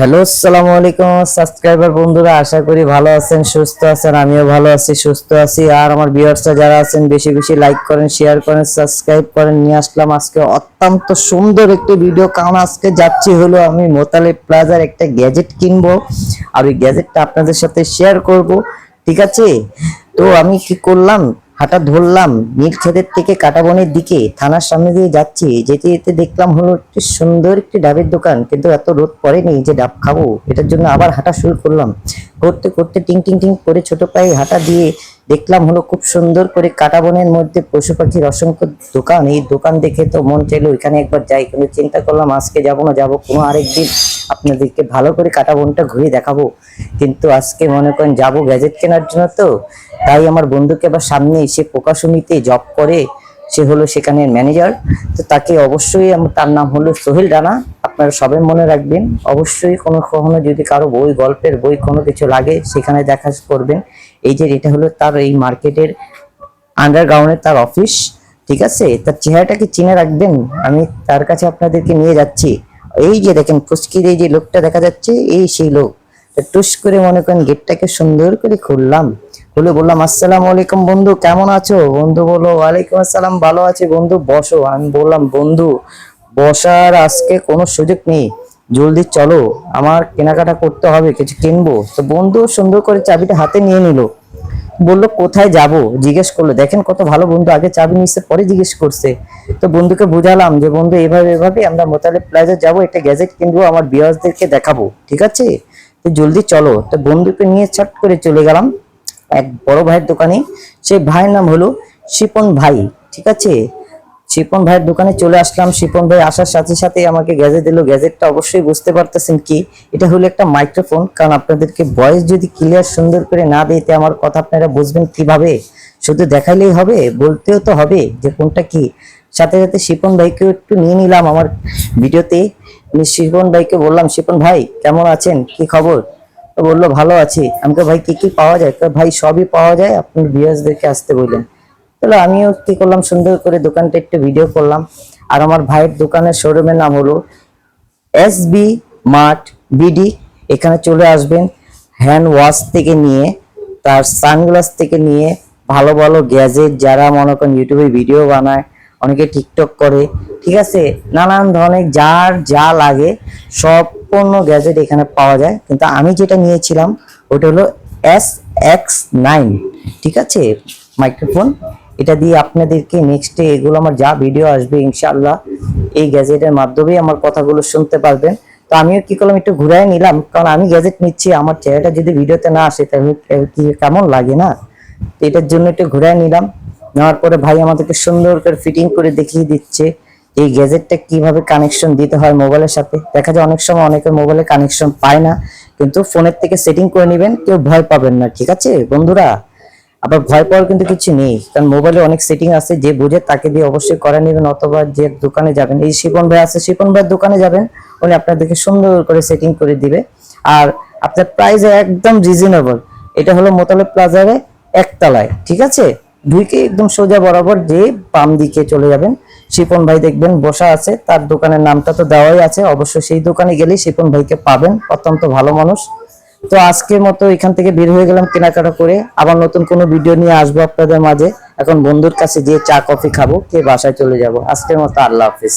Hello, আসসালামু আলাইকুম subscriber বন্ধুরা, আশা করি ভালো আছেন, সুস্থ আছেন, আমিও ভালো আছি, সুস্থ আছি। আর আমার ভিউয়ার্সরা যারা আছেন, বেশি বেশি লাইক করেন শেয়ার করেন সাবস্ক্রাইব করেন। নিয়ে আসলাম আজকে অত্যন্ত সুন্দর একটি ভিডিও কারণ আজকে যাচ্ছি হলো আমি মোতালে প্লাজার একটা গ্যাজেট কিনবো। আর ওই গ্যাজেটটা আপনাদের সাথে শেয়ার করব। ঠিক আছে? তো আমি কি করলাম? হাঁটা ধরলাম নীল ক্ষেতের থেকে কাটাবনের দিকে থানার সামনে দিয়ে যাচ্ছি। যেতে যেতে দেখলাম হলো একটি সুন্দর একটি ডাবের দোকান, কিন্তু এত রোদ পড়েনি যে ডাব খাব। এটার জন্য আবার হাঁটা শুরু করলাম। করতে করতে টিং টিং টিং করে ছোট পায়ে হাঁটা দিয়ে দেখলাম হলো খুব সুন্দর করে কাটাবনের মধ্যে পশু পাখির অসংখ্য দোকান। এই দোকান দেখে তো মন চাইলো ওইখানে একবার যাই, কিন্তু চিন্তা করলাম আজকে যাব না, যাব কোনো আরেকদিন আপনাদেরকে ভালো করে কাটাবনটা ঘুরে দেখাবো। কিন্তু আজকে মনে করেন যাব গ্যাজেট কেনার জন্য তো, তাই আমার বন্ধুকে আবার সামনে এসে প্রকাশনীতে জব করে, সে হলো সেখানে ম্যানেজার। তো তাকে অবশ্যই তার নাম হলো সোহেল রানা, আপনারা সবাই মনে রাখবেন। অবশ্যই কোনো কখনো যদি কারও বই, গল্পের বই কোনো কিছু লাগে, সেখানে দেখা করবেন। এই যে এটা হলো তার এই মার্কেটের আন্ডারগ্রাউন্ডে তার অফিস ঠিক আছে? তার চেহারাটাকে চিনে রাখবেন? আমি তার কাছে আপনাদেরকে নিয়ে যাচ্ছি। এই যে দেখেন ফুচকির এই যে লোকটা দেখা যাচ্ছে, এই সেই লোক। টুস করে মনে করেন গেটটাকে সুন্দর করে খুললাম। খুলে বললাম, আসসালাম আলাইকুম বন্ধু, কেমন আছো? বন্ধু বলল, ওয়ালাইকুম আসসালাম, ভালো আছি বন্ধু, বসো। আমি বললাম, বন্ধু, বসার আজকে কোনো সুযোগ নেই। জলদি চলো, আমার কেনাকাটা করতে হবে, কিছু কিনবো। তো বন্ধু সুন্দর করে চাবিটা হাতে নিয়ে নিল। বলল, কোথায় যাব? জিজ্ঞেস করল, দেখেন কত ভালো বন্ধু, আগে চাবি নিচ্ছে পরে জিজ্ঞেস করছে। তো বন্ধুকে বুঝালাম যে, বন্ধু, এভাবে এভাবে আমরা মোতালে প্লাজা যাব, একটা গ্যাজেট কিনবো, আমার বিয়াসদেরকে দেখাবো। ঠিক আছে? তো জলদি চলো। তো বন্ধুকে নিয়ে ছট করে চলে গেলাম এক বড় ভাইয়ের দোকানে। সেই ভাইয়ের নাম হলো শিপন ভাই। ঠিক আছে? শিপন ভাইয়ের দোকানে চলে আসলাম। শিপন ভাই আসার সাথে সাথে আমাকে গ্যাজেট দিল। গ্যাজেটটা অবশ্যই বুঝতে পারতেছেন কি, এটা হলো একটা মাইক্রোফোন। কারণ আপনাদেরকে ভয়েস যদি ক্লিয়ার সুন্দর করে না দিতে আমার কথা আপনারা বুঝবেন কীভাবে? শুধু দেখাইলেই হবে, বলতেও তো হবে যে কোনটা কি। সাথে সাথে শিপন ভাইকেও একটু নিয়ে নিলাম আমার ভিডিওতে। আমি শিপন ভাইকে বললাম, শিপন ভাই, কেমন আছেন? কি খবর? বলল, ভালো আছি। আমাকে ভাই, কি কি পাওয়া যায়? ভাই, সবই পাওয়া যায়। আপনার ভিউয়ার্সদেরকে আসতে বললেন। তাহলে আমিও কি করলাম? সুন্দর করে দোকানটা একটু ভিডিও করলাম। আর আমার ভাইয়ের দোকানের শোরুমের নাম হলো এস বি মার্ট বিডি এখানে চলে আসবেন হ্যান্ড ওয়াশ থেকে নিয়ে, তার সানগ্লাস থেকে নিয়ে, ভালো ভালো গ্যাজেট যারা মনে করেন ইউটিউবে ভিডিও বানায়, অনেকে টিকটক করে, ঠিক আছে? নানান ধরনের যার যা লাগে পণ্য গ্যাজেট এখানে পাওয়া যায়। কিন্তু আমি যেটা নিয়েছিলাম, ওটা হলো এস এক্স নাইন ঠিক আছে? মাইক্রোফোন এটা দিয়ে আপনাদেরকে নেক্সটে এগুলো আমার যা ভিডিও আসবে ইনশাআল্লাহ, এই গ্যাজেটের মাধ্যমেই আমার কথাগুলো শুনতে পারবেন। তো আমিও কি করলাম, একটু ঘুরাই নিলাম, কারণ আমি গ্যাজেট নিচ্ছি, আমার চেহারাটা যদি ভিডিওতে না আসে, তাহলে কি, কেমন লাগে না? এটার জন্য একটু ঘুরাই নিলাম, নেওয়ার পরে ভাই আমাদেরকে সুন্দর করে ফিটিং করে দেখিয়ে দিচ্ছে এই গ্যাজেটটা কীভাবে কানেকশন দিতে হয় মোবাইলের সাথে। দেখা যায় অনেক সময় অনেকের মোবাইলে কানেকশন পায় না, কিন্তু ফোনের থেকে সেটিং করে নেবেন, কেউ ভয় পাবেন না, ঠিক আছে? বন্ধুরা আবার ভয় পাওয়ার কিন্তু কিছু নেই, কারণ মোবাইলে অনেক সেটিং আছে, যে বুঝে তাকে দিয়ে অবশ্যই করে নেবেন অথবা যে দোকানে যাবেন। এই শিপন ভাই আছে, শিপন ভাইয়ের দোকানে যাবেন, উনি আপনাদেরকে সুন্দর করে সেটিং করে দিবে। আর আপনার প্রাইস একদম রিজনেবল এটা হলো মোতালে প্লাজারে একতলায়, ঠিক আছে? ঢুকে একদম সোজা বরাবর যে বাম দিকে চলে যাবেন, শিপন ভাই দেখবেন বসা আছে, তার দোকানের নামটা তো দেওয়াই আছে, অবশ্যই সেই দোকানে গেলেই শিপন ভাইকে পাবেন, অত্যন্ত ভালো মানুষ। তো আজকের মতো এখান থেকে বের হয়ে গেলাম কেনাকাটা করে। আবার নতুন কোনো ভিডিও নিয়ে আসব আপনাদের মাঝে। এখন বন্ধুর কাছে গিয়ে চা, কফি খাব কে বাসায় চলে যাব। আজকের মতো আল্লাহ হাফিজ।